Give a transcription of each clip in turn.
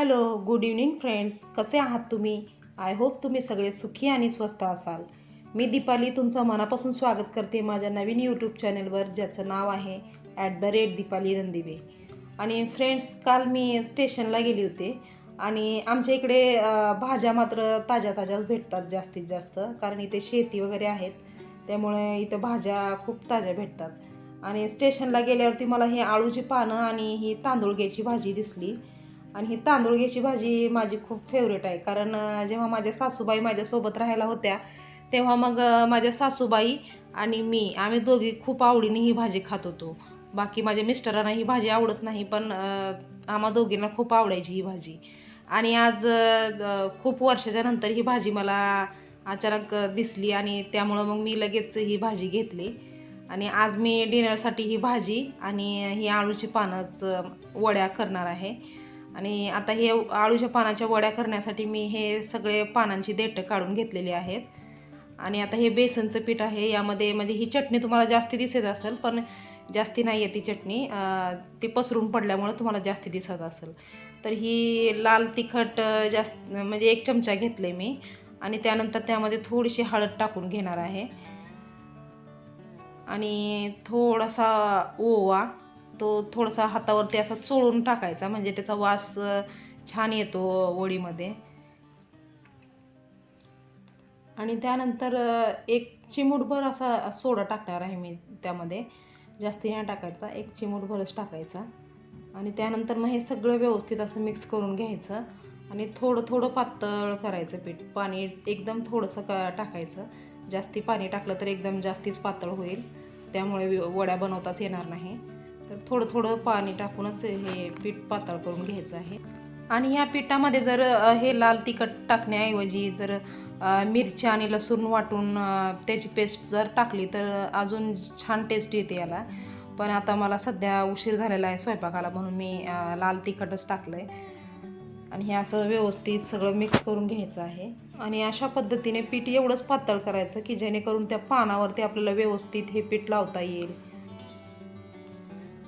Hello good evening friends. कसे आहात तुम्ही? आय होप तुम्ही सगळे सुखी आणि स्वस्त असाल. मी दीपाली तुमचं मनापासून स्वागत करते माझ्या नवीन यूट्यूब चॅनलवर ज्याचं नाव आहे at the rate Deepali Randive आणि फ्रेंड्स काल मी स्टेशनला गेली होते आणि आमच्या इकडे भाज्या मात्र ताज्या ताज्याच भेटतात जास्तीत जास्त कारण इथे शेती वगैरे आहेत. त्यामुळे इथं भाज्या खूप ताज्या भेटतात. आणि स्टेशनला गेल्यावरती मला हे आळूची पानं आणि ही तांदूळ घ्यायची भाजी दिसली. आणि ही तांदूळग्याची भाजी माझी खूप फेवरेट आहे. कारण जेव्हा माझ्या सासूबाई माझ्यासोबत राहायला होत्या तेव्हा मग माझ्या सासूबाई आणि मी आम्ही दोघी खूप आवडीने ही भाजी खात होतो. बाकी माझ्या मिस्टरांना ही भाजी आवडत नाही पण आम्हा दोघींना खूप आवडायची ही भाजी. आणि आज खूप वर्षाच्या नंतर ही भाजी मला अचानक दिसली आणि त्यामुळं मग मी लगेच ही भाजी घेतली. आणि आज मी डिनरसाठी ही भाजी आणि ही आळूची पानंच वड्या करणार आहे. आणि आता हे आळूच्या पानाच्या वड्या करण्यासाठी मी हे सगळे पानांची देठं काढून घेतलेली आहेत. आणि आता हे बेसनचं पीठ आहे. यामध्ये म्हणजे ही चटणी तुम्हाला जास्ती दिसत असेल पण जास्ती नाही आहे ती चटणी. ती पसरून पडल्यामुळं तुम्हाला जास्ती दिसत असेल. तर ही लाल तिखट जास्त म्हणजे एक चमचा घेतले मी. आणि त्यानंतर त्यामध्ये थोडीशी हळद टाकून घेणार आहे. आणि थोडासा ओवा तो थोडासा हातावरती असा चोळून टाकायचा म्हणजे त्याचा वास छान येतो वडीमध्ये आणि त्यानंतर एक चिमूटभर असा सोडा टाकणार आहे मी त्यामध्ये. जास्ती नाही टाकायचा एक चिमूटभरच टाकायचा. आणि त्यानंतर मग हे सगळं व्यवस्थित असं मिक्स करून घ्यायचं. आणि थोडं थोडं पातळ करायचं पीठ. पाणी एकदम थोडंसं का टाकायचं. जास्ती पाणी टाकलं तर एकदम जास्तीच पातळ होईल. त्यामुळे वड्या बनवताच येणार नाही. तर थोडं थोडं पाणी टाकूनच हे पीठ पातळ करून घ्यायचं आहे. आणि ह्या पिठामध्ये जर हे लाल तिखट टाकण्याऐवजी जर मिरची मिरच्या आणि लसूण वाटून त्याची पेस्ट जर टाकली तर अजून छान टेस्ट येते याला. पण आता मला सध्या उशीर झालेला आहे स्वयंपाकाला म्हणून मी लाल तिखटच टाकलं आहे आणि हे असं व्यवस्थित सगळं मिक्स करून घ्यायचं आहे. आणि अशा पद्धतीने पीठ एवढंच पातळ करायचं की जेणेकरून त्या पानावरती आपल्याला व्यवस्थित हे पीठ लावता येईल.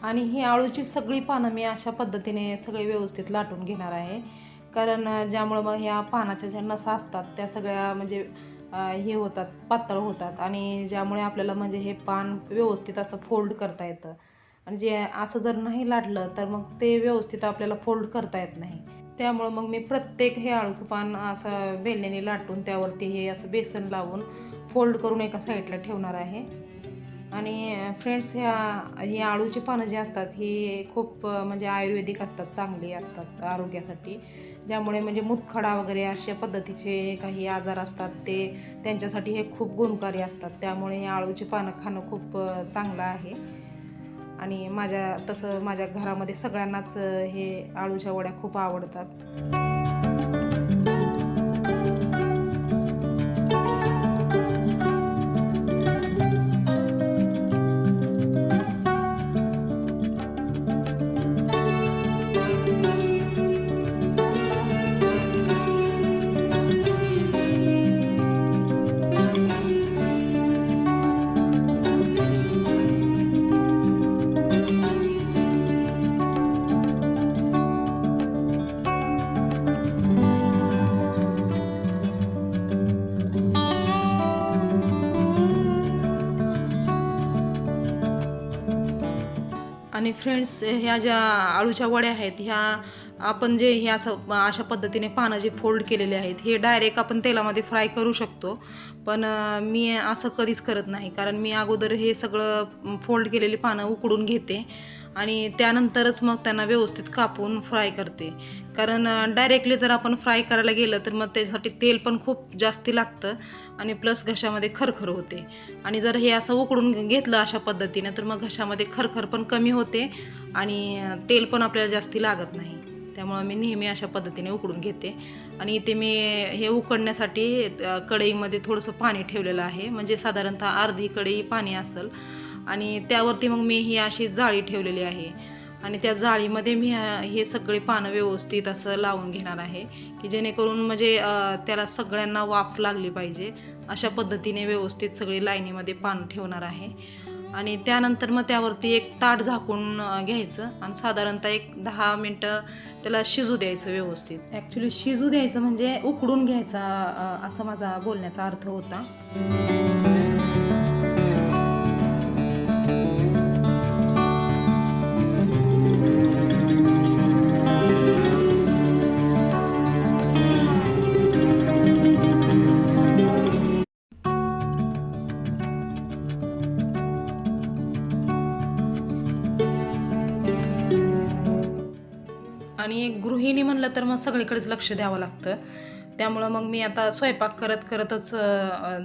आणि ही आळूची सगळी पानं मी अशा पद्धतीने सगळी व्यवस्थित लाटून घेणार आहे. कारण ज्यामुळं मग ह्या पानाच्या ज्या नसा असतात त्या सगळ्या म्हणजे हे होतात पातळ होतात आणि ज्यामुळे आपल्याला म्हणजे हे पान व्यवस्थित असं फोल्ड करता येतं. आणि जे असं जर नाही लाटलं तर मग ते व्यवस्थित आपल्याला फोल्ड करता येत नाही. त्यामुळं मग मी प्रत्येक हे आळूचं पान असं बेलण्याने लाटून त्यावरती हे असं बेसन लावून फोल्ड करून एका साईडला ठेवणार आहे. आणि फ्रेंड्स ह्या ही आळूची पानं जी असतात ही खूप म्हणजे आयुर्वेदिक असतात चांगली असतात आरोग्यासाठी. ज्यामुळे म्हणजे मुतखडा वगैरे अशा पद्धतीचे काही आजार असतात ते त्यांच्यासाठी हे खूप गुणकारी असतात. त्यामुळे हे आळूची पानं खाणं खूप चांगलं आहे. आणि माझ्या तसं माझ्या घरामध्ये सगळ्यांनाच हे आळूच्या वड्या खूप आवडतात. आणि फ्रेंड्स ह्या ज्या आळूच्या वड्या आहेत ह्या आपण जे हे असं अशा पद्धतीने पानं जे फोल्ड केलेले आहेत हे डायरेक्ट आपण तेलामध्ये फ्राय करू शकतो. पण मी असं कधीच करत नाही. कारण मी अगोदर हे सगळं फोल्ड केलेली पानं उकडून घेते. आणि त्यानंतरच मग त्यांना व्यवस्थित कापून फ्राय करते. कारण डायरेक्टली जर आपण फ्राय करायला गेलं तर मग त्याच्यासाठी तेल पण खूप जास्ती लागतं आणि प्लस घशामध्ये खरखर होते. आणि जर हे असं उकडून घेतलं अशा पद्धतीनं तर मग घशामध्ये खरखर पण कमी होते आणि तेल पण आपल्याला जास्ती लागत नाही. त्यामुळं मी नेहमी अशा पद्धतीने उकडून घेते. आणि इथे मी हे उकडण्यासाठी कढईमध्ये थोडंसं पाणी ठेवलेलं आहे. म्हणजे साधारणतः अर्धी कढई पाणी असेल. आणि त्यावरती मग मी ही अशी जाळी ठेवलेली आहे. आणि त्या जाळीमध्ये मी हे सगळे पानं व्यवस्थित असं लावून घेणार आहे की जेणेकरून म्हणजे त्याला सगळ्यांना वाफ लागली पाहिजे. अशा पद्धतीने व्यवस्थित सगळी लाईनीमध्ये पानं ठेवणार आहे. आणि त्यानंतर मग त्यावरती एक ताट झाकून घ्यायचं आणि साधारणतः एक दहा मिनटं त्याला शिजू द्यायचं व्यवस्थित. ॲक्च्युली शिजू द्यायचं म्हणजे उकडून घ्यायचा असा माझा बोलण्याचा अर्थ होता. आणि एक गृहिणी म्हणलं तर मग सगळीकडेच लक्ष द्यावं लागतं. त्यामुळं मग मी आता स्वयंपाक करत करतच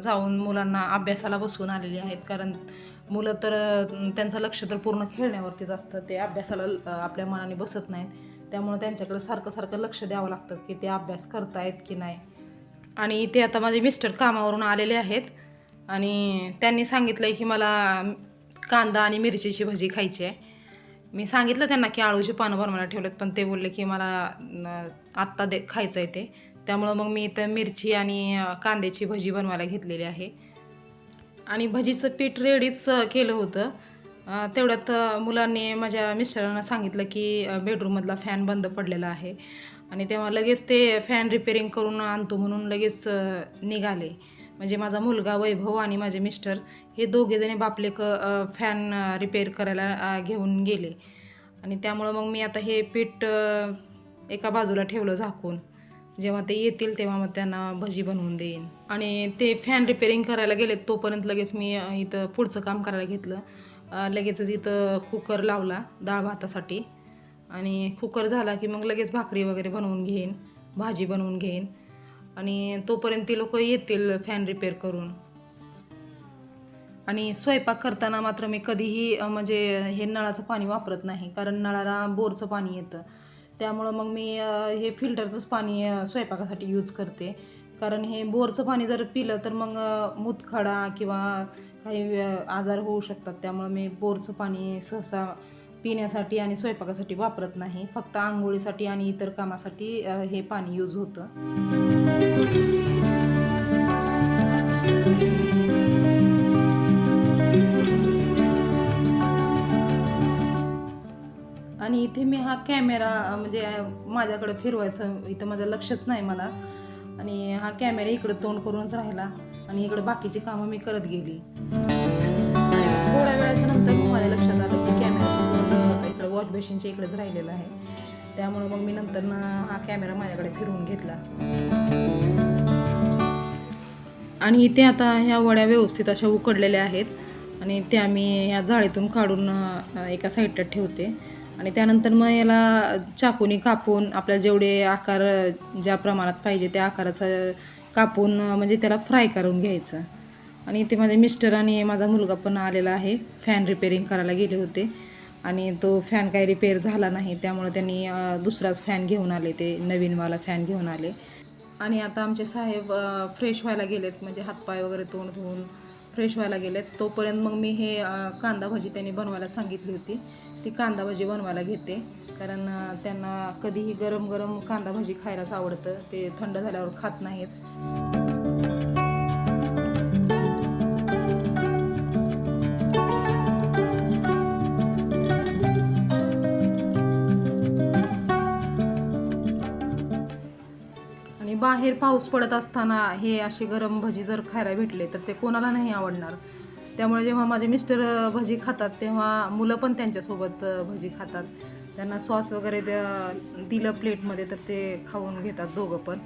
जाऊन मुलांना अभ्यासाला बसवून आलेली आहेत. कारण मुलं तर त्यांचं लक्ष तर पूर्ण खेळण्यावरतीच असतं. ते अभ्यासाला आपल्या मनाने बसत नाहीत. त्यामुळं त्यांच्याकडे सारखं सारखं लक्ष द्यावं लागतं की ते अभ्यास करतायत की नाही. आणि ते आता माझे मिस्टर कामावरून आलेले आहेत. आणि त्यांनी सांगितलं आहे की मला कांदा आणि मिरचीची भजी खायची आहे. मी सांगितलं त्यांना की आळूची पानं बनवायला ठेवलेत पण ते बोलले की मला आत्ता दे खायचं आहे ते. त्यामुळं मग मी इथं मिरची आणि कांद्याची भजी बनवायला घेतलेली आहे. आणि भजीचं पीठ रेडीच केलं होतं. तेवढ्यात मुलांनी माझ्या मिस्टरांना सांगितलं की बेडरूममधला फॅन बंद पडलेला आहे. आणि तेव्हा लगेच ते फॅन रिपेरिंग करून आणतो म्हणून लगेच निघाले. म्हणजे माझा मुलगा वैभव आणि माझे मिस्टर हे दोघेजणी बापलेक क फॅन रिपेअर करायला घेऊन गेले. आणि त्यामुळं मग मी आता हे पीठ एका बाजूला ठेवलं झाकून. जेव्हा ते येतील तेव्हा मग त्यांना भजी बनवून देईन. आणि ते फॅन रिपेअरिंग करायला गेले तोपर्यंत लगेच मी इथं पुढचं काम करायला घेतलं. लगेचच इथं कुकर लावला डाळ भातासाठी. आणि कुकर झाला की मग लगेच भाकरी वगैरे बनवून घेईन भाजी बनवून घेईन. आणि तोपर्यंत ती लोक येतील फॅन रिपेअर करून. आणि स्वयंपाक करताना मात्र मी कधीही म्हणजे हे नळाचं पाणी वापरत नाही कारण नळाला बोरचं पाणी येतं. त्यामुळं मग मी हे फिल्टरचंच पाणी स्वयंपाकासाठी यूज करते. कारण हे बोरचं पाणी जर पिलं तर मग मुतखडा मूतखडा किंवा काही आजार होऊ शकतात. त्यामुळं मी बोरचं पाणी सहसा पिण्यासाठी आणि स्वयंपाकासाठी वापरत नाही. फक्त आंघोळीसाठी आणि इतर कामासाठी हे पाणी यूज होतं. आणि इथे मी हा कॅमेरा म्हणजे माझ्याकडे फिरवायचं इथं माझं लक्षच नाही मला. आणि हा कॅमेरा इकडं तोंड करूनच राहिला. आणि इकडे बाकीची कामं मी करत गेली. थोड्या वेळाच्या इकडं इकडेच राहिलेलं आहे. त्यामुळं मग मी नंतर हा कॅमेरा माझ्याकडे फिरवून घेतला. आणि इथे आता ह्या वड्या व्यवस्थित अशा उकडलेल्या आहेत. आणि त्या मी ह्या जाळीतून काढून एका साईडला ठेवते. आणि त्यानंतर मग याला चाकूनी कापून आपल्याला जेवढे आकार ज्या प्रमाणात पाहिजे त्या आकाराचं कापून म्हणजे त्याला फ्राय करून घ्यायचं. आणि इथे माझे मिस्टर आणि माझा मुलगा पण आलेला आहे. फॅन रिपेरिंग करायला गेले होते. आणि तो फॅन काही रिपेअर झाला नाही त्यामुळे त्यांनी दुसराच फॅन घेऊन आले ते नवीनवाला फॅन घेऊन आले. आणि आता आमचे साहेब फ्रेश व्हायला गेलेत म्हणजे हातपाय वगैरे तोंड धुवून फ्रेश व्हायला गेलेत. तोपर्यंत मग मी हे कांदा भाजी त्यांनी बनवायला सांगितली होती. ती कांदा भजी बनवायला घेते. कारण त्यांना कधीही गरम गरम कांदा भाजी खायलाच आवडतं. ते थंड झाल्यावर खात नाहीत. आणि बाहेर पाऊस पडत असताना हे असे गरम भजी जर खायला भेटले तर ते कोणाला नाही आवडणार. त्यामुळे जेव्हा माझे मिस्टर भजी खातात तेव्हा मुलं पण त्यांच्यासोबत भजी खातात. त्यांना सॉस वगैरे द्या दिलं प्लेटमध्ये तर ते खाऊन घेतात दोघं पण.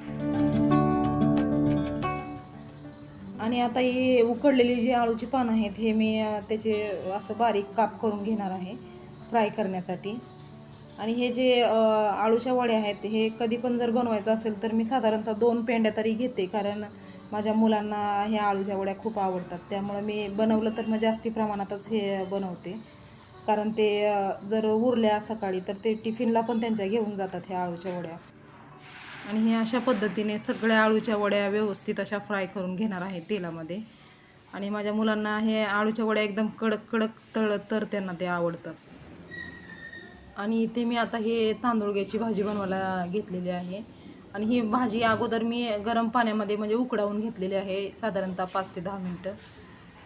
आणि आता ही उकडलेली जी आळूची पानं आहेत हे मी त्याचे असं बारीक काप करून घेणार आहे फ्राय करण्यासाठी. आणि हे जे आळूच्या वड्या आहेत हे कधी पण जर बनवायचं असेल तर मी साधारणतः दोन पेंड्या तरी घेते. कारण माझ्या मुलांना ह्या आळूच्या वड्या खूप आवडतात. त्यामुळे मी बनवलं तर मग जास्ती प्रमाणातच हे बनवते. कारण ते जर उरल्या सकाळी तर ते टिफिनला पण त्यांच्या घेऊन जातात ह्या आळूच्या वड्या. आणि हे अशा पद्धतीने सगळ्या आळूच्या वड्या व्यवस्थित अशा फ्राय करून घेणार आहे तेलामध्ये. आणि माझ्या मुलांना हे आळूच्या वड्या एकदम कडक कडक तळ तर त्यांना ते आवडतात आणि इथे मी आता हे तांदूळग्याची भाजी बनवायला घेतलेली आहे. आणि ही भाजी अगोदर मी गरम पाण्यामध्ये म्हणजे उकडावून घेतलेली आहे साधारणतः पाच ते दहा मिनटं.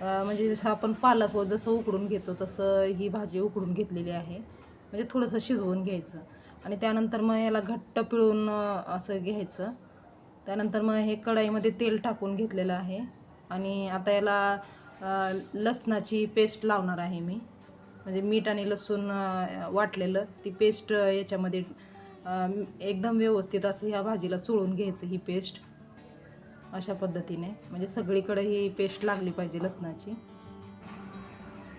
म्हणजे जसं आपण पालक व जसं उकडून घेतो तसं ही भाजी उकडून घेतलेली आहे. म्हणजे थोडंसं शिजवून घ्यायचं. आणि त्यानंतर मग याला घट्ट पिळून असं घ्यायचं. त्यानंतर मग हे कढाईमध्ये तेल टाकून घेतलेलं आहे. आणि आता याला लसणाची पेस्ट लावणार आहे मी. म्हणजे मीठ आणि लसूण वाटलेलं ती पेस्ट याच्यामध्ये एकदम व्यवस्थित असं ह्या भाजीला चोळून घ्यायचं ही पेस्ट अशा पद्धतीने. म्हणजे सगळीकडे ही पेस्ट लागली पाहिजे लसणाची.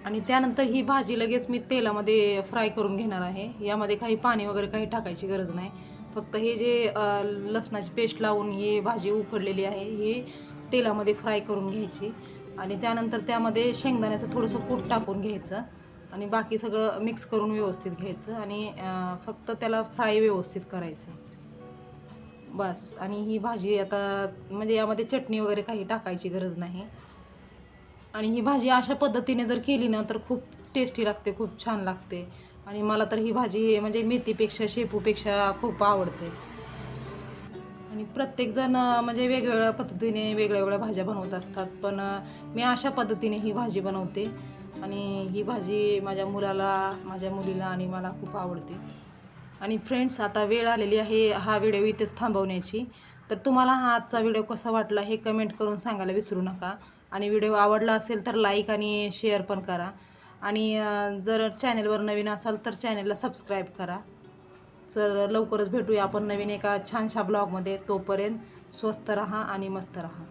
आणि त्यानंतर ही भाजी लगेच मी तेलामध्ये फ्राय करून घेणार आहे. यामध्ये काही पाणी वगैरे काही टाकायची गरज नाही. फक्त हे जे लसणाची पेस्ट लावून ही भाजी उकडलेली आहे ही तेलामध्ये फ्राय करून घ्यायची. आणि त्यानंतर त्यामध्ये शेंगदाण्याचं थोडंसं कूट टाकून घ्यायचं. आणि बाकी सगळं मिक्स करून व्यवस्थित घ्यायचं आणि फक्त त्याला फ्राय व्यवस्थित करायचं. बस. आणि ही भाजी आता म्हणजे यामध्ये चटणी वगैरे काही टाकायची गरज नाही. आणि ही भाजी अशा पद्धतीने जर केली ना तर खूप टेस्टी लागते खूप छान लागते. आणि मला तर ही भाजी म्हणजे मेथीपेक्षा शेपूपेक्षा खूप आवडते. आणि प्रत्येकजण म्हणजे वेगवेगळ्या पद्धतीने वेगळ्या वेगळ्या भाज्या बनवत असतात. पण मी अशा पद्धतीने ही भाजी बनवते. आणि ही भाजी माझ्या मुलाला माझ्या मुलीला आणि मला खूप आवडते. आणि फ्रेंड्स आता वेळ आलेली आहे हा व्हिडिओ इथेच थांबवण्याची. तर तुम्हाला हा आजचा व्हिडिओ कसा वाटला हे कमेंट करून सांगायला विसरू नका. आणि व्हिडिओ आवडला असेल तर लाईक आणि शेअर पण करा. आणि जर चॅनलवर नवीन असाल तर चॅनलला सबस्क्राईब करा. तर लवकरच भेटूया आपण नवीन एका छानशा ब्लॉगमध्ये तोपर्यंत स्वस्त रहा आणि मस्त रहा.